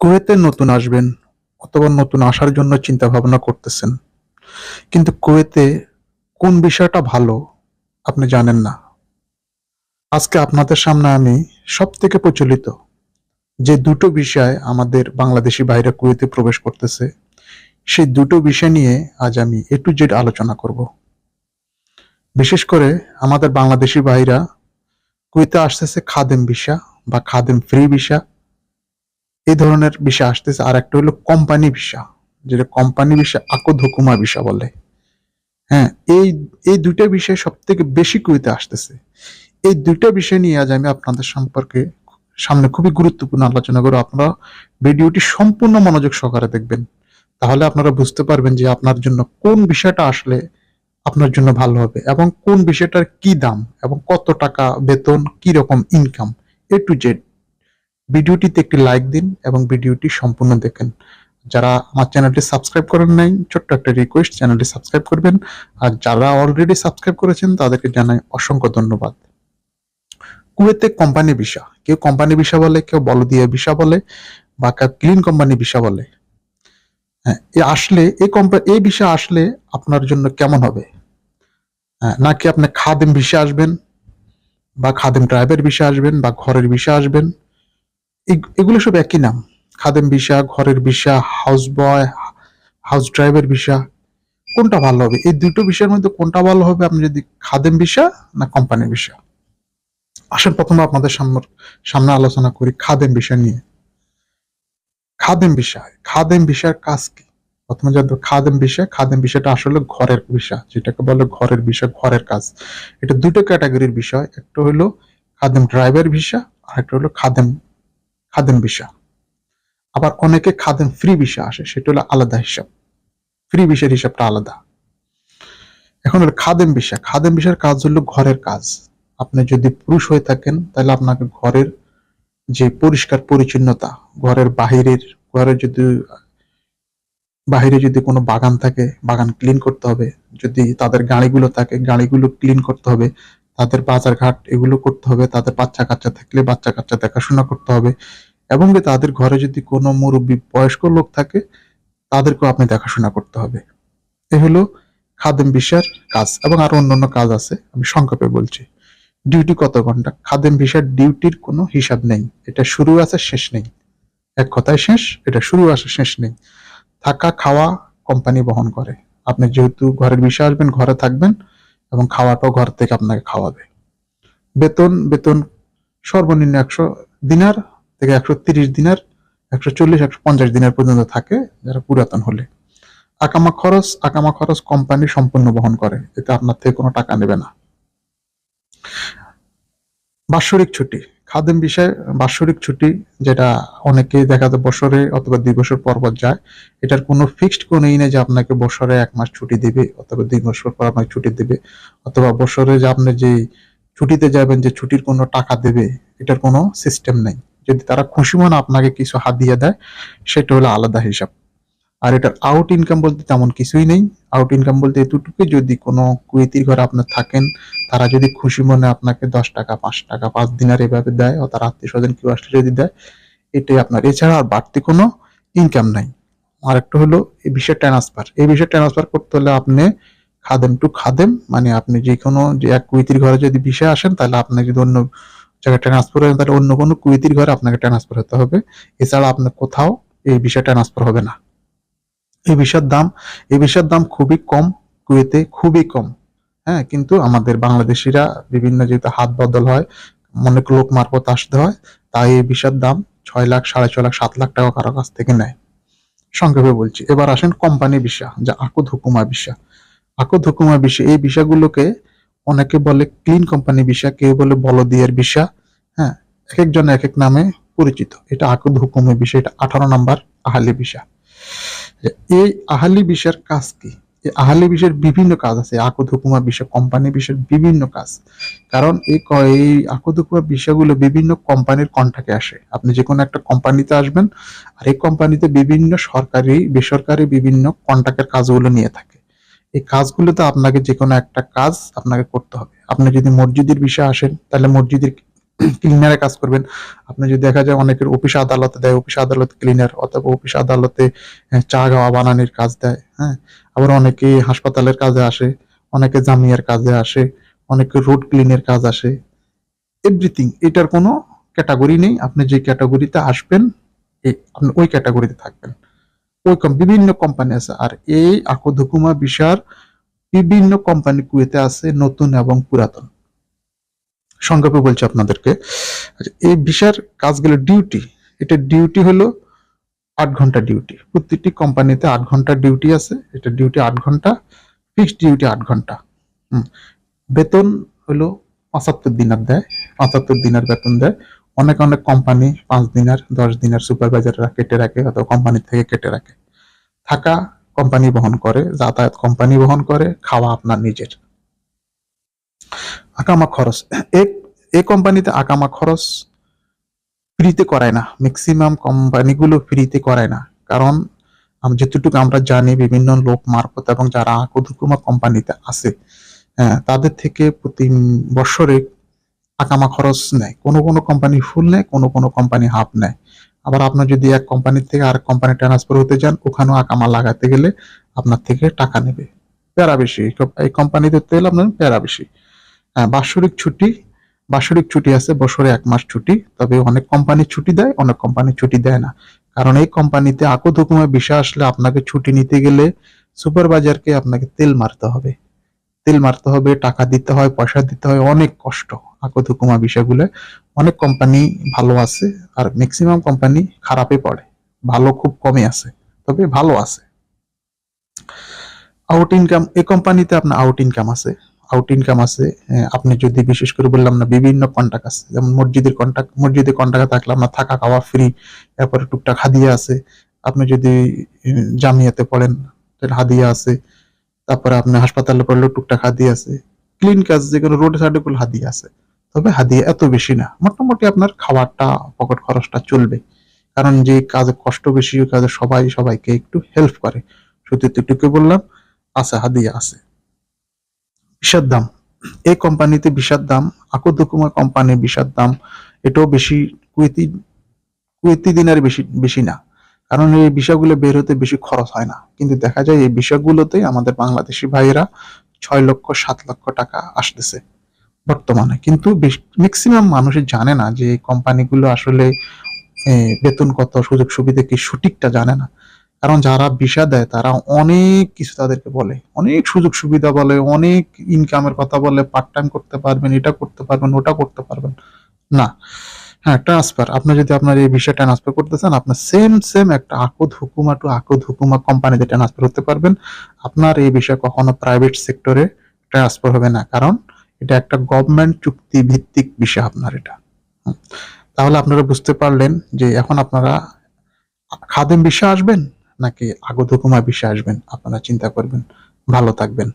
কুয়েতে নতুন আসবেন অথবা নতুন আসার জন্য চিন্তা ভাবনা করতেছেন। কিন্তু কুয়েতে কোন বিষয়টা ভালো আপনি জানেন না। আজকে আপনাদের সামনে আমি সব থেকে প্রচলিত যে দুটো বিষয় আমাদের বাংলাদেশি বাইরে কুয়েতে প্রবেশ করতেছে, সেই দুটো বিষয় নিয়ে আজ আমি এ টু জেড আলোচনা করব। বিশেষ করে আমাদের বাংলাদেশি ভাইরা কুয়েতে আসতেছে খাদেম ভিসা বা খাদেম ফ্রি ভিসা। এই ধরনের ভিসা আসতেছে। আর একটা হলো কোম্পানি ভিসা, যেটা কোম্পানি ভিসা আকদ হুকুমা ভিসা বলে। হ্যাঁ এই এই দুইটা বিষয় সব থেকে বেশি কুয়েতে আসতেছে। এই দুইটা বিষয় নিয়ে আজ আমি আপনাদের সম্পর্কে সামনে খুবই গুরুত্বপূর্ণ আলোচনা করব। আপনারা ভিডিওটি সম্পূর্ণ মনোযোগ সহকারে দেখবেন। তাহলে আপনারা বুঝতে পারবেন যে আপনার জন্য কোন বিষয়টা আসলে আপনার জন্য ভালো হবে এবং কোন বিষয়টার কি দাম এবং কত টাকা বেতন কি রকম ইনকাম এ টু জেড ভিডিওটিতে একটি লাইক দিন এবং ভিডিওটি সম্পূর্ণ দেখেন। যারা আমার চ্যানেলটি সাবস্ক্রাইব করেন নাই ছোট্ট একটা রিকোয়েস্ট চ্যানেলটি সাবস্ক্রাইব করবেন। আর যারা অলরেডি সাবস্ক্রাইব করেছেন তাদেরকে জানাই অসংখ্য ধন্যবাদ। কুয়েতে কোম্পানি ভিসা। কেউ কোম্পানি ভিসা বলে কেউ বলদিয়া ভিসা বলে বা কেউ ক্লিন কোম্পানি ভিসা বলে। হ্যাঁ আসলে এই কোম্পানি এই ভিসা আসলে আপনার জন্য কেমন হবে? হ্যাঁ, নাকি আপনি খাদেম ভিসা আসবেন বা খাদেম ড্রাইভার ভিসা আসবেন বা ঘরের ভিসা আসবেন? এগুলো সব একই নাম। খাদেম ভিসা, ঘরের visa house boy house driver visa, কোনটা ভালো হবে? এই দুটো বিষয়ের মধ্যে কোনটা ভালো হবে? আপনি যদি খাদেম ভিসা না কোম্পানি ভিসা। আসেন প্রথমে আপনাদের সামনে আলোচনা করি খাদেম বিষয় নিয়ে। খাদেম বিষয় খাদেম বিষয়ের কাজ কি? প্রথমে জানতে খাদেম বিষয় খাদেম বিষয়টা আসলে ঘরের বিষয় যেটাকে বলে ঘরের বিষয় ঘরের কাজ। এটা দুটো ক্যাটাগরির বিষয়, একটা হলো খাদেম ড্রাইভার ভিসা আর একটা হলো খাদেম খাদেম ভিসা আবার অনেকে খাদেম ফ্রি ভিসা আসে, সেটা হলো আলাদা হিসাব। ফ্রি ভিসার হিসাবটা আলাদা। এখন হলো খাদেম ভিসা খাদেম ভিসার কাজ হলো ঘরের কাজ। আপনি যদি পুরুষ হয়ে থাকেন, তাহলে আপনাকে ঘরের যে পরিষ্কার পরিচ্ছন্নতা, ঘরের বাহিরের, ঘরের যদি, বাহিরে যদি কোনো বাগান থাকে, বাগান ক্লিন করতে হবে। যদি তাদের গাড়িগুলো থাকে, গাড়িগুলো ক্লিন করতে হবে। তাদের বাজার ঘাট এগুলো করতে হবে, তাদের বাচ্চা কাচ্চা থাকলে বাচ্চা কাচ্চা দেখাশোনা করতে হবে। এবং তাদের ঘরে যদি কোনো মুরব্বী বয়স্ক লোক থাকে, তাদেরকেও আপনি দেখাশোনা করতে হবে। এ হলো খাদেম ভিসার কাজ এবং আরও অন্যান্য কাজ আছে, আমি সংক্ষেপে বলছি। ডিউটি কত ঘণ্টা? খাদেম ভিসার ডিউটির কোনো হিসাব নেই। এটা শুরু আছে, শেষ নেই। এক কথায় শেষ, এটা শুরু আছে, শেষ নেই। থাকা, খাওয়া কোম্পানি বহন করে। আপনি যেহেতু ঘরের বিষয় আসবেন, ঘরে থাকবেন এবং খাওয়াটাও ঘর থেকে আপনাকে খাওয়াবে। বেতন বেতন সর্বনিম্ন একশো দিনার থেকে একশো তিরিশ দিনার, একশো চল্লিশ, একশো পঞ্চাশ দিনের পর্যন্ত থাকে যারা পুরাতন হলে। আকামা খরচ আকামা খরচ কোম্পানি সম্পূর্ণ বহন করে। এতে আপনার থেকে কোনো টাকা নেবে না। বাৎসরিক ছুটি। খাদেম বিষয়ে বাৎসরিক ছুটি যেটা অনেকে দেখা যায় বছরে অথবা দুই বছর পর পর যায়, এটার কোনো ফিক্সড কোনো ই নেই যে আপনাকে বছরে এক মাস ছুটি দিবে অথবা দুই বছর পর আপনাকে ছুটি দিবে। অথবা বছরে যে আপনি যে ছুটিতে যাবেন যে ছুটির কোনো টাকা দেবে, এটার কোনো সিস্টেম নেই। যদি তারা খুশি মনে আপনাকে কিছু হাত দিয়ে দেয়, সেটা হলো আলাদা হিসাব। আর এটার আউট ইনকাম বলতে তেমন কিছুই নেই। আউট ইনকাম বলতে এতটুকু যদি কোনো কুয়েতির ঘরে আপনার থাকেন, তারা যদি খুশি মনে আপনাকে দশ টাকা, পাঁচ টাকা, পাঁচ দিনার এভাবে দেয়, ও তার আত্মীয় স্বজন কেউ আসলে যদি দেয়, এটাই আপনার। এছাড়া আর বাড়তি কোনো ইনকাম নাই। আর একটা হলো এই বিষয় ট্রান্সফার এই বিষয় ট্রান্সফার করতে হলে আপনি খাদেম টু খাদেম মানে আপনি যে কোনো যে এক কুয়েতির ঘরে যদি বিষয় আসেন, তাহলে আপনি যদি অন্য জায়গায় ট্রান্সফার হন, তাহলে অন্য কোনো কুয়েতির ঘরে আপনাকে ট্রান্সফার হতে হবে। এছাড়া আপনার কোথাও এই বিষয় ট্রান্সফার হবে না। এই বিষয়ের দাম, এই বিষয়ের দাম খুবই কম, কুয়েতে খুবই কম। হ্যাঁ কিন্তু আমাদের বাংলাদেশিরা বিভিন্ন যেহেতু হাত বদল হয়, অনেক লোক মারফত আসতে হয়, তাই এই বিষয়ের দাম ছয় লাখ, সাড়ে ছয় লাখ, সাত লাখ টাকা কারও কাছ থেকে নেয়। সংক্ষেপে বলছি, এবার আসেন কোম্পানি বিষা যা আকুদ হুকুমা বিষা আকুদ হুকুমা বিষা এই বিষয়গুলোকে অনেকে বলে ক্লিন কোম্পানি বিষা কেউ বলে বলদিয়ার বিষা হ্যাঁ এক একজন এক এক নামে পরিচিত। এটা আকুদ হুকুমের বিষয় এটা আঠারো নাম্বার আহালি বিষা এই আহালি বিষয়ের কাজ কি? এই আহালি বিষয়ের বিভিন্ন কাজ আছে। আকুদ হুকুমা বিষয়, কোম্পানি বিষয়ের বিভিন্ন কাজ। কারণ এই এই আকুদ বিষয়গুলো বিভিন্ন কোম্পানির কন্ট্যাক্টে আসে। আপনি যে কোনো একটা কোম্পানিতে আসবেন, আর এই কোম্পানিতে বিভিন্ন সরকারি, বেসরকারি বিভিন্ন কন্ট্যাক্টের কাজগুলো নিয়ে থাকে। এই কাজগুলোতে আপনাকে যে কোনো একটা কাজ আপনাকে করতে হবে। আপনি যদি মসজিদের বিষয়ে আসেন, তাহলে মসজিদের ক্লিনারে কাজ করবেন। আপনি যদি দেখা যায় অনেকের অফিস আদালতে দেয় অফিস আদালত ক্লিনার অথবা অফিস আদালতে চা গাওয়া বানানির কাজ দেয় হ্যাঁ? আবার অনেকে হাসপাতালের কাজে আসে, অনেকে জামিয়ার কাজে আসে, অনেকে রোড ক্লিনের কাজ আসে। এভরিথিং এটার কোনো ক্যাটাগরি নেই। আপনি যে ক্যাটাগরিতে আসবেন আপনি ওই ক্যাটাগরিতে থাকবেন। ওই বিভিন্ন কোম্পানি আছে। আর এই আকোধুকুমা বিশার বিভিন্ন কোম্পানি কুয়েতে আছে, নতুন এবং পুরাতন। সংক্ষেপে বলছি আপনাদেরকে। আচ্ছা, এই ভিসার কাজগুলো ডিউটি এটা ডিউটি হলো আট ঘণ্টা ডিউটি প্রত্যেকটি কোম্পানিতে আট ঘণ্টা ডিউটি আছে এটা ডিউটি আট ঘণ্টা ফিক্সড ডিউটি আট ঘণ্টা। বেতন হলো পঁচাত্তর দিনার দেয় পঁচাত্তর দিনের বেতন দেয়। অনেক অনেক কোম্পানি পাঁচ দিনার দশ দিনার সুপারভাইজাররা কেটে রাখে অথবা কোম্পানি থেকে কেটে রাখে। থাকা কোম্পানি বহন করে যাতায়াত কোম্পানি বহন করে খাওয়া আপনার নিজের। আকামা খরচ। এক এই কোম্পানিতে আকামা খরচ ফ্রিতে করায় না। ম্যাক্সিমাম কোম্পানিগুলো ফ্রিতে করায় না। কারণ যতটুকু আমরা জানি বিভিন্ন লোক মারফত এবং যারা কুদুকুমা কোম্পানিতে আছে হ্যাঁ, তাদের থেকে প্রতি বছরে আকামা খরচ নেয়। কোনো কোনো কোম্পানি ফুল নেয় কোনো কোনো কোম্পানি হাফ নেয়। আবার আপনার যদি এক কোম্পানি থেকে আর কোম্পানি ট্রান্সফার হতে যান ওখানেও আকামা লাগাতে গেলে আপনার থেকে টাকা নেবে। প্যারা বেশি। এই কোম্পানিতে তেল আপনার প্যারা বেশি। বাৎসরিক ছুটি বাৎসরিক ছুটি আছে, বছরে এক মাস ছুটি, তবে অনেক কোম্পানি ছুটি দেয়, অনেক কোম্পানি ছুটি দেয় না। কারণ এই কোম্পানিতে আকদ হুকুমের বিষয় আসলে আপনাকে ছুটি নিতে গেলে সুপারভাইজারকে আপনাকে তেল মারতে হবে। তেল মারতে হবে, টাকা দিতে হয়, পয়সা দিতে হয়, অনেক কষ্ট আকদ হুকুমা বিষয়গুলো। অনেক কোম্পানি ভালো আছে, আর ম্যাক্সিমাম কোম্পানি খারাপে পড়ে। ভালো খুব কমে আছে, তবে ভালো আছে। আউট ইনকাম এই কোম্পানিতে আপনার আউট ইনকাম আছে। আউট ইনকাম আছে আপনি যদি বিশেষ করে বললাম না, বিভিন্ন কন্টাক্ট আছে, যেমন মসজিদের কন্টাক্ট মসজিদের কন্টাক্টে থাকলে আপনার থাকা খাওয়া ফ্রি এরপরে টুকটাক হাদিয়া আছে, আপনি যদি জামিয়াতে পড়েন, তাহলে হাদিয়া আছে, তারপরে আপনি হাসপাতালে পড়লেও টুকটাক হাদিয়া আছে ক্লিন কাজ যে কোনো রোড সাইডে করলে হাদিয়া আছে, তবে হাদিয়া এত বেশি না, মোটামুটি আপনার খাবারটা পকেট খরচটা চলবে, কারণ যে কাজে কষ্ট বেশি কাজে সবাই, সবাইকে একটু হেল্প করে শুধু এতটুকু বললাম, আছে, হাদিয়া আছে। বিষাদ দাম। এই কোম্পানিতে বিষাদ দাম আকুদুকুমা কোম্পানির বিষাদ দাম, এটাও বেশি কুয়েতি কুয়েতি দিনের বেশি বেশি না। কারণ এই বিষয়গুলো বের হতে বেশি খরচ হয় না। কিন্তু দেখা যায় এই বিষয়গুলোতে আমাদের বাংলাদেশি ভাইয়েরা ছয় লক্ষ, সাত লক্ষ টাকা আসতেছে বর্তমানে। কিন্তু ম্যাক্সিমাম মানুষই জানে না যে এই কোম্পানিগুলো আসলে বেতন কত সুযোগ সুবিধা কি সঠিকটা জানে না। কারণ যারা ভিসা দেয়, তারা অনেক কিছু তাদেরকে বলে। অনেক সুযোগ সুবিধা বলে, অনেক ইনকামের কথা বলে পার্ট টাইম করতে পারবেন, এটা করতে পারবেন, ওটা করতে পারবেন। না। হ্যাঁ ট্রান্সফার আপনি যদি আপনার এই বিষয় ট্রান্সফার করতে চান, আপনার সেম সেম একটা আকদ হুকুমা টু আকদ হুকুমা কোম্পানিতে ট্রান্সফার হতে পারবেন। আপনার এই বিষয়ে কখনো প্রাইভেট সেক্টরে ট্রান্সফার হবে না, কারণ এটা একটা গভর্নমেন্ট চুক্তি ভিত্তিক বিষয় আপনার এটা। তাহলে আপনারা বুঝতে পারলেন যে এখন আপনারা খাদেম বিষয় আসবেন? নাকি আগত কুমার বিশ্বাস আসবেন আপনারা চিন্তা করবেন ভালো থাকবেন।